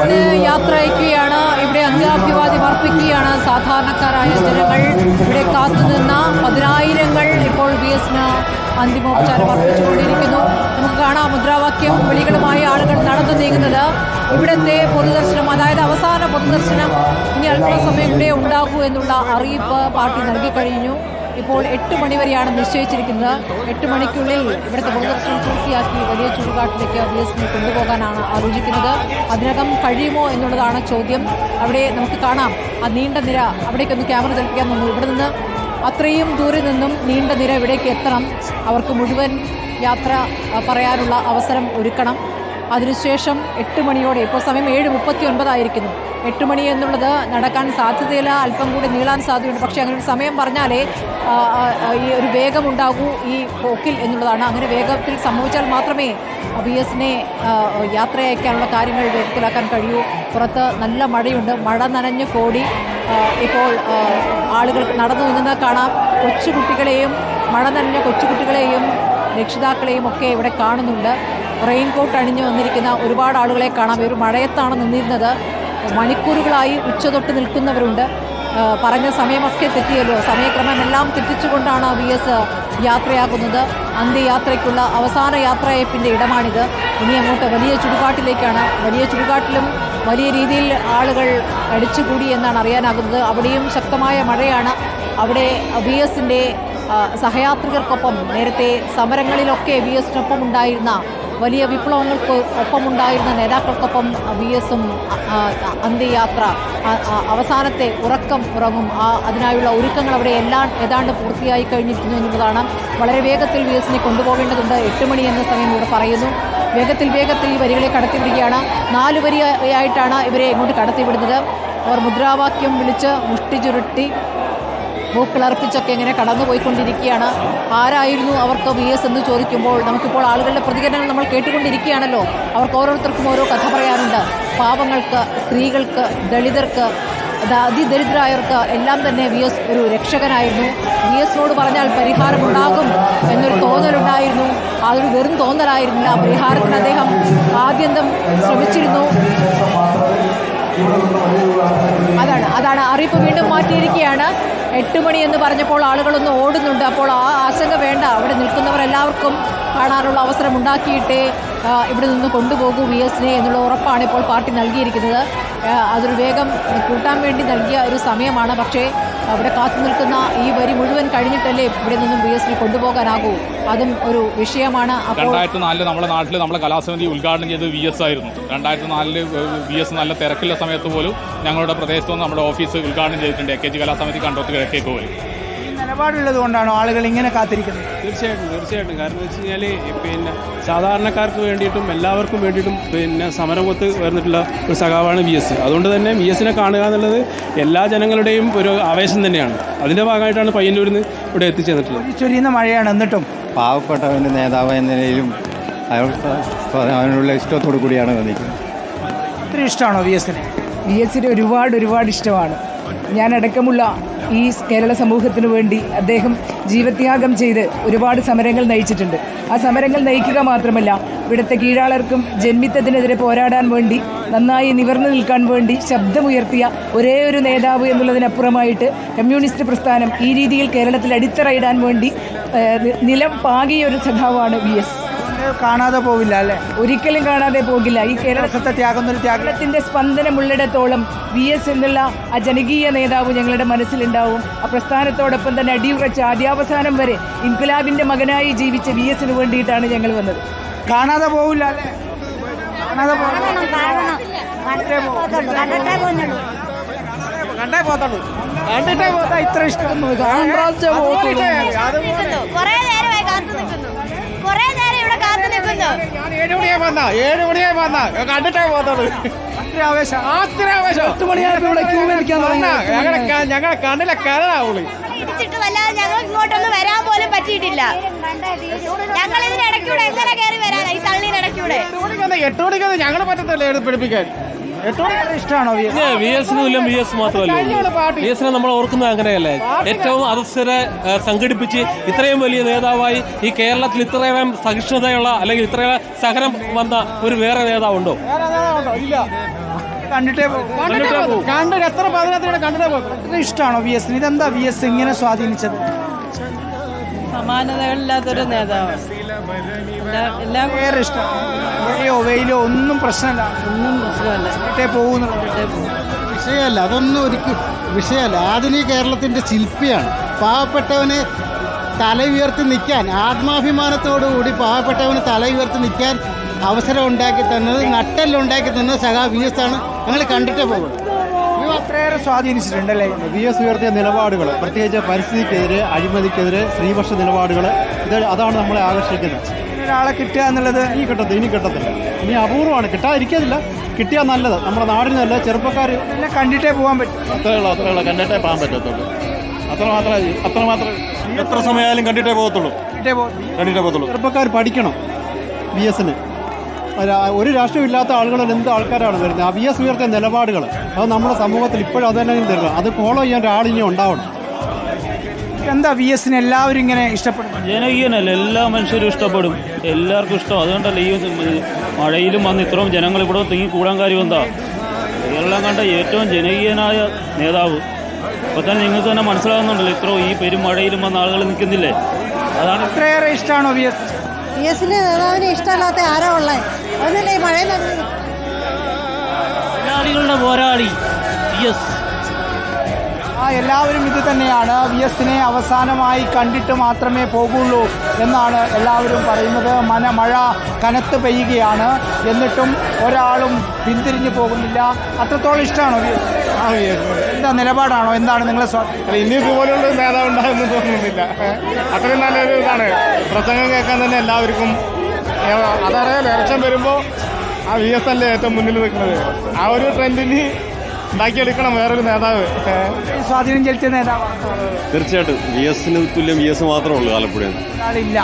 എസിന് യാത്ര അയക്കുകയാണ് ഇവിടെ അന്ത്യാഭിവാദ്യം അർപ്പിക്കുകയാണ് സാധാരണക്കാരായ ജനങ്ങൾ. ഇവിടെ കാത്തുനിന്ന പതിനായിരങ്ങൾ ഇപ്പോൾ ബി എസിന് അന്തിമോപചാരം അർപ്പിച്ചുകൊണ്ടിരിക്കുന്നു. നമുക്ക് കാണാം മുദ്രാവാക്യം. വിളികളുമായി ആളുകൾ നടന്നു നീങ്ങുന്നത്. ഇവിടുത്തെ പൊതുദർശനം അതായത് അവസാന പൊതുദർശനം ഇനി അല്പസമയം ഇവിടെ ഉണ്ടാകൂ എന്നുള്ള അറിയിപ്പ് പാർട്ടി നൽകി കഴിഞ്ഞു. ഇപ്പോൾ എട്ട് മണിവരെയാണ് നിശ്ചയിച്ചിരിക്കുന്നത്. എട്ട് മണിക്കുള്ളിൽ ഇവിടുത്തെ പ്രദർശനം പൂർത്തിയാക്കി വലിയ ചുടുകാട്ടിലേക്ക് ബി എസിനെ കൊണ്ടുപോകാനാണ് ആലോചിക്കുന്നത്. അതിനകം കഴിയുമോ എന്നുള്ളതാണ് ചോദ്യം. അവിടെ നമുക്ക് കാണാം. ആ നീണ്ട നിര അവിടേക്കൊന്ന് ക്യാമറ തെളിപ്പിക്കാൻ തോന്നുന്നു ഇവിടെ നിന്ന് അത്രയും ദൂരെ നിന്നും നീണ്ട നിര ഇവിടേക്ക് എത്തണം. അവർക്ക് മുഴുവൻ യാത്ര പറയാനുള്ള അവസരം ഒരുക്കണം. അതിനുശേഷം എട്ട് മണിയോടെ ഇപ്പോൾ സമയം ഏഴ് മുപ്പത്തി ഒൻപതായിരിക്കുന്നു എട്ട് മണി എന്നുള്ളത് നടക്കാൻ സാധ്യതയില്ല അല്പം കൂടി നീളാൻ സാധ്യതയുണ്ട്. പക്ഷേ അങ്ങനെ ഒരു സമയം പറഞ്ഞാലേ ഈ ഒരു വേഗമുണ്ടാകൂ ഈ പോക്കിൽ എന്നുള്ളതാണ്. അങ്ങനെ വേഗത്തിൽ സംഭവിച്ചാൽ മാത്രമേ ബി എസിനെ യാത്രയക്കാനുള്ള കാര്യങ്ങൾ വേഗത്തിലാക്കാൻ കഴിയൂ. പുറത്ത് നല്ല മഴയുണ്ട്. മഴ നനഞ്ഞ് കോടി ഇപ്പോൾ ആളുകൾ നടന്നു നീങ്ങുന്നത് കാണാം. കൊച്ചുകുട്ടികളെയും മഴ നനഞ്ഞ കൊച്ചുകുട്ടികളെയും രക്ഷിതാക്കളെയും ഒക്കെ ഇവിടെ കാണുന്നുണ്ട്. റെയിൻകോട്ട് അണിഞ്ഞു വന്നിരിക്കുന്ന ഒരുപാട് ആളുകളെ കാണാം. ഒരു മഴയത്താണ് നിന്നിരുന്നത്. മണിക്കൂറുകളായി ഉച്ച തൊട്ട് നിൽക്കുന്നവരുണ്ട്. പറഞ്ഞ സമയമൊക്കെ തെറ്റിയല്ലോ. സമയക്രമം സമയക്രമമെല്ലാം തെറ്റിച്ചുകൊണ്ടാണ് വി എസ് യാത്രയാകുന്നത്. അന്ത്യയാത്രയ്ക്കുള്ള അവസാന യാത്രയപ്പിന്റെ ഇടമാണിത്. ഇനി അങ്ങോട്ട് വലിയ ചുടുകാട്ടിലേക്കാണ്. വലിയ ചുടുകാട്ടിലും വലിയ രീതിയിൽ ആളുകൾ അടിച്ചുകൂടി എന്നാണ് അറിയാനാകുന്നത്. അവിടെയും ശക്തമായ മഴയാണ്. അവിടെ വി എസിന്റെ സഹയാത്രികർക്കൊപ്പം നേരത്തെ സമരങ്ങളിലൊക്കെ വി എസിനൊപ്പം ഉണ്ടായിരുന്ന വലിയ വിപ്ലവങ്ങൾക്ക് ഒപ്പമുണ്ടായിരുന്ന നേതാക്കൾക്കൊപ്പം വി എസും അന്ത്യയാത്ര അവസാനത്തെ ഉറക്കം ഉറങ്ങും. ആ അതിനായുള്ള ഒരുക്കങ്ങൾ അവിടെ എല്ലാം ഏതാണ്ട് പൂർത്തിയായി കഴിഞ്ഞിരിക്കുന്നു എന്നുള്ളതാണ് വളരെ വേഗത്തിൽ വി എസിനെ കൊണ്ടുപോകേണ്ടതുണ്ട്. എട്ട് മണി എന്ന സമയം ഇവിടെ പറയുന്നു. വേഗത്തിൽ വേഗത്തിൽ ഈ വരികളെ കടത്തിവിടുകയാണ്. നാല് വരിയായിട്ടാണ് ഇവരെ ഇങ്ങോട്ട് കടത്തിവിടുന്നത്. അവർ മുദ്രാവാക്യം വിളിച്ച് മുഷ്ടി ചുരുട്ടി പൂക്കളർപ്പിച്ചൊക്കെ ഇങ്ങനെ കടന്നുപോയിക്കൊണ്ടിരിക്കുകയാണ്. ആരായിരുന്നു അവർക്ക് വി എസ് എന്ന് ചോദിക്കുമ്പോൾ നമുക്കിപ്പോൾ ആളുകളുടെ പ്രതികരണങ്ങൾ നമ്മൾ കേട്ടുകൊണ്ടിരിക്കുകയാണല്ലോ. അവർക്ക് ഓരോരുത്തർക്കും ഓരോ കഥ പറയാനുണ്ട്. പാവങ്ങൾക്ക് സ്ത്രീകൾക്ക് ദളിതർക്ക് അതിദരിദ്രായവർക്ക് എല്ലാം തന്നെ വി എസ് ഒരു രക്ഷകനായിരുന്നു. വി എസിനോട് പറഞ്ഞാൽ പരിഹാരമുണ്ടാകും എന്നൊരു തോന്നലുണ്ടായിരുന്നു. അതൊരു വെറും തോന്നലായിരുന്നില്ല. പരിഹാരത്തിന് അദ്ദേഹം ആദ്യന്തം ശ്രമിച്ചിരുന്നു. അതാണ് അതാണ് അറിയിപ്പ് വീണ്ടും മാറ്റിയിരിക്കുകയാണ്. എട്ട് മണി എന്ന് പറഞ്ഞപ്പോൾ ആളുകളൊന്ന് ഓടുന്നുണ്ട്. അപ്പോൾ ആ ആശങ്ക വേണ്ട. അവിടെ നിൽക്കുന്നവർ എല്ലാവർക്കും കാണാനുള്ള അവസരം ഉണ്ടാക്കിയിട്ടേ ഇവിടെ നിന്ന് കൊണ്ടുപോകൂ വി എസിനെ എന്നുള്ള ഉറപ്പാണ് ഇപ്പോൾ പാർട്ടി നൽകിയിരിക്കുന്നത്. അതൊരു വേഗം കൂട്ടാൻ വേണ്ടി നൽകിയ ഒരു സമയമാണ്. പക്ഷേ അവിടെ കാത്തു നിൽക്കുന്ന ഈ വരി മുഴുവൻ കഴിഞ്ഞിട്ടല്ലേ ഇവിടെ നിന്നും വി പി കൊണ്ടുപോകാനാകൂ? അതും ഒരു വിഷയമാണ്. രണ്ടായിരത്തി നാലിൽ നമ്മുടെ നാട്ടിൽ നമ്മളെ കലാസമിതി ഉദ്ഘാടനം ചെയ്തത് വി എസ് ആയിരുന്നു. രണ്ടായിരത്തി നാലിൽ വി എസ് നല്ല തിരക്കുള്ള സമയത്ത് പോലും ഞങ്ങളുടെ പ്രദേശത്ത് നമ്മുടെ ഓഫീസ് ഉദ്ഘാടനം ചെയ്തിട്ടുണ്ട്. എ കെ ജി കലാസമിതി കണ്ടോത്ത് കിഴക്കേക്ക് ഈ നിലപാടുള്ളത് കൊണ്ടാണോ ആളുകൾ ഇങ്ങനെ കാത്തിരിക്കുന്നത്? തീർച്ചയായിട്ടും തീർച്ചയായിട്ടും. കാരണം വെച്ച് കഴിഞ്ഞാൽ പിന്നെ സാധാരണക്കാർക്ക് വേണ്ടിയിട്ടും എല്ലാവർക്കും വേണ്ടിയിട്ടും പിന്നെ സമരമൊത്ത് വരുന്നിട്ടുള്ള ഒരു സഖാവാണ് വി എസ്. അതുകൊണ്ട് തന്നെ വി എസിനെ കാണുക എന്നുള്ളത് എല്ലാ ജനങ്ങളുടെയും ഒരു ആവേശം തന്നെയാണ്. അതിന്റെ ഭാഗമായിട്ടാണ് പയ്യന്നൂരിൽ നിന്ന് ഇവിടെ എത്തിച്ചേർന്നിട്ടുള്ളത്. ചൊരിയുന്ന മഴയാണ് എന്നിട്ടും. പാവപ്പെട്ടവന്റെ നേതാവ് എന്ന നിലയിലും അയാൾ അവനുള്ള ഇഷ്ടത്തോടു കൂടിയാണ് വന്നിരിക്കുന്നത്. ഇത്ര ഇഷ്ടമാണോ വി എസിനെ? വി എസിന് ഒരുപാട് ഒരുപാട് ഇഷ്ടമാണ്. ഞാൻ അടക്കമുള്ള ഈ കേരള സമൂഹത്തിനു വേണ്ടി അദ്ദേഹം ജീവത്യാഗം ചെയ്ത് ഒരുപാട് സമരങ്ങൾ നയിച്ചിട്ടുണ്ട്. ആ സമരങ്ങൾ നയിക്കുക മാത്രമല്ല ഇവിടുത്തെ കീഴാളർക്കും ജന്മിത്തത്തിനെതിരെ പോരാടാൻ വേണ്ടി നന്നായി നിവർന്നു നിൽക്കാൻ വേണ്ടി ശബ്ദമുയർത്തിയ ഒരേ ഒരു നേതാവ് എന്നുള്ളതിനപ്പുറമായിട്ട് കമ്മ്യൂണിസ്റ്റ് പ്രസ്ഥാനം ഈ രീതിയിൽ കേരളത്തിൽ അടിത്തറയിടാൻ വേണ്ടി നിലം പാകിയ ഒരു സഖാവാണ് വി എസ്. കാണാതെ പോവില്ല അല്ലേ? ഒരിക്കലും കാണാതെ പോകില്ല. ഈ കേരളത്തെ ത്യാഗം കേരളത്തിന്റെ സ്പന്ദനമുള്ളിടത്തോളം വി എസ് എന്നുള്ള ആ ജനകീയ നേതാവ് ഞങ്ങളുടെ മനസ്സിലുണ്ടാവും. ആ പ്രസ്ഥാനത്തോടൊപ്പം തന്നെ അടിയുറച്ച് ആദ്യാവസാനം വരെ ഇൻകുലാബിന്റെ മകനായി ജീവിച്ച വി എസിന് വേണ്ടിയിട്ടാണ് ഞങ്ങൾ വന്നത്. കാണാതെ പോവില്ല കാണാതെ പോവില്ല. കണ്ടേ പോത്തുള്ളൂ കണ്ടിട്ടേ പോത്താ ഇത്ര ഇഷ്ടം. കാത്തു നിൽക്കുന്നു ഞാൻ ഏഴ് മണിയായി വന്ന ഏഴ് മണിയായി വന്ന. കണ്ടിട്ടേ പോത്തുള്ളൂ അത്ര ആവേശം അത്ര ആവേശം. പത്ത് മണിയായപ്പോൾ ഇവിടെ ക്യൂ നിൽക്കാൻ ഞങ്ങളെ ഞങ്ങളെ കണ്ണിലെ കരടാവുള്ളൂ ഇടിച്ചിട്ട് വല്ലാതെ ഞങ്ങൾ ഇങ്ങോട്ടൊന്നും വരാൻ പോലും പറ്റിയിട്ടില്ല. ഞങ്ങൾ ഇതിനിടയ്ക്കൂടെ എങ്ങനെ കയറി വരാനാ? ഈ തള്ളിനിടയ്ക്കൂടെ എട്ട് മണിക്കൊന്നും ഞങ്ങളെ പറ്റത്തില്ല എടുത്ത് പിടിപ്പിക്കാൻ. എട്ട് മണിക്ക് ഇഷ്ടമാണോ വി എസ് വി എസിനും ഇല്ല വി എസ് മാത്രമല്ല വി എസിനെ നമ്മൾ ഓർക്കുന്നത് അങ്ങനെയല്ലേ? ഏറ്റവും അധസ്ഥരെ സംഘടിപ്പിച്ച് ഇത്രയും വലിയ നേതാവായി ഈ കേരളത്തിൽ ഇത്രയും സഹിഷ്ണുതയുള്ള അല്ലെങ്കിൽ ഇത്രയും സഹനം വന്ന ഒരു വേറെ നേതാവുണ്ടോ? ഇല്ല. കണ്ടിട്ടേ കണ്ടിട്ടേ എത്ര പതിനത്തിന് കണ്ടിട്ടേ പോകും ഇഷ്ടമാണോ വി എസിന് ഇതെന്താ വി എസ് ഇങ്ങനെ സ്വാധീനിച്ചത്? സമാനതകളില്ലാത്തൊരു നേതാവ് എല്ലാ വേറെ ഇഷ്ടം. മഴയോ വെയിലോ ഒന്നും പ്രശ്നമല്ല. ഒന്നും പ്രശ്നമല്ല. കണ്ടിട്ടേ പോകുന്നു വിഷയമല്ല അതൊന്നും ഒരിക്കലും വിഷയമല്ല. ആധുനിക കേരളത്തിന്റെ ശില്പിയാണ്. പാവപ്പെട്ടവനെ തല ഉയർത്തി നിൽക്കാൻ ആത്മാഭിമാനത്തോടുകൂടി പാവപ്പെട്ടവന് തല ഉയർത്തി നിൽക്കാൻ അവസരം ഉണ്ടാക്കി തന്നത് നട്ടെല്ലുണ്ടാക്കി തന്നത് സഖാ വി എസ് ആണ്. ഞങ്ങൾ കണ്ടിട്ടേ അത്രയേറെ സ്വാധീനിച്ചിട്ടുണ്ടല്ലേ? വി എസ് ഉയർത്തിയ നിലപാടുകൾ പ്രത്യേകിച്ച് പരിസ്ഥിതിക്കെതിരെ അഴിമതിക്കെതിരെ സ്ത്രീപക്ഷ നിലപാടുകൾ ഇത് അതാണ് നമ്മളെ ആകർഷിക്കുന്നത്. ഒരാളെ കിട്ടുക എന്നുള്ളത് ഇനി കിട്ടത്തില്ല ഇനി കിട്ടത്തില്ല. ഇനി അപൂർവമാണ്. കിട്ടാതിരിക്കത്തില്ല കിട്ടിയാൽ നല്ലത്. നമ്മുടെ നാടിന് നല്ല ചെറുപ്പക്കാർ എല്ലാം കണ്ടിട്ടേ പോകാൻ പറ്റും. അത്രേ ഉള്ളൂ അത്രേ ഉള്ളൂ. കണ്ടിട്ടേ പോകാൻ പറ്റത്തുള്ളൂ. അത്ര മാത്രമേ അത്ര മാത്രമേ എത്ര സമയമായാലും കണ്ടിട്ടേ പോകത്തുള്ളൂ. കണ്ടിട്ടേ പോകും കണ്ടിട്ടേ പോകത്തുള്ളൂ. ചെറുപ്പക്കാർ പഠിക്കണം. ബി എസിന് ഒരു രാഷ്ട്രീയം ഇല്ലാത്ത ആളുകളിൽ എന്ത് ആൾക്കാരാണ് വരുന്നത്? ആ എസ് ഉയർത്തിയ നിലപാടുകൾ അത് നമ്മുടെ സമൂഹത്തിൽ ഇപ്പോഴും അത് തന്നെ തരുന്നത് അത് ഫോളോ ചെയ്യാൻ ഒരാളിനി ഉണ്ടാവണം. എന്താ വി എസിന് എല്ലാവരും ഇങ്ങനെ ഇഷ്ടപ്പെടും ജനകീയനല്ല എല്ലാ മനുഷ്യരും ഇഷ്ടപ്പെടും. എല്ലാവർക്കും ഇഷ്ടം. അതുകൊണ്ടല്ല ഈ മഴയിലും വന്ന് ഇത്രയും ജനങ്ങൾ ഇവിടെ തിങ്ങി കൂടാൻ കാര്യം എന്താ? കേരളം കണ്ട ഏറ്റവും ജനകീയനായ നേതാവ്. അപ്പൊ തന്നെ നിങ്ങൾക്ക് തന്നെ മനസ്സിലാകുന്നുണ്ടല്ലോ ഇത്രയും ഈ പെരുമഴയിലും വന്ന ആളുകൾ നിൽക്കുന്നില്ലേ? അതാണ് ഇത്രയേറെ ഇഷ്ടമാണോ വി എസ് പി എസിന് നേതാവിനെ ഇഷ്ടമല്ലാത്ത ആരാ ഉള്ളത് ഒന്നല്ലേ ഈ മഴയിൽ പോരാളി യെസ് ആ എല്ലാവരും ഇത് തന്നെയാണ്. വി എസിനെ അവസാനമായി കണ്ടിട്ട് മാത്രമേ പോകുള്ളൂ എന്നാണ് എല്ലാവരും പറയുന്നത്. മന മഴ കനത്ത് പെയ്യുകയാണ്. എന്നിട്ടും ഒരാളും പിന്തിരിഞ്ഞു പോകുന്നില്ല. അത്രത്തോളം ഇഷ്ടമാണോ വി എസ് എന്താ നിലപാടാണോ? എന്താണ് നിങ്ങളെ ഇനി ഇതുപോലുള്ള ഒരു നേതാവ് ഉണ്ടാകുന്നു തോന്നുന്നില്ല. അത്രയും നല്ലൊരു ഇതാണ്. പ്രസംഗം കേൾക്കാൻ തന്നെ എല്ലാവർക്കും അതറിയാം ഇലക്ഷൻ വരുമ്പോൾ ആ വി എസ് അല്ലേ ഏറ്റവും മുന്നിൽ നിൽക്കുന്നത്? ആ ഒരു ട്രെൻഡിന് ഉണ്ടാക്കിയെടുക്കണം വേറൊരു നേതാവ്. സ്വാധീനം ചെലുത്തിയ നേതാവ് തീർച്ചയായിട്ടും. വി എസിന് തുല്യം വി എസ് മാത്രമേ ഉള്ളൂ ആലപ്പുഴ ഒരാളില്ല.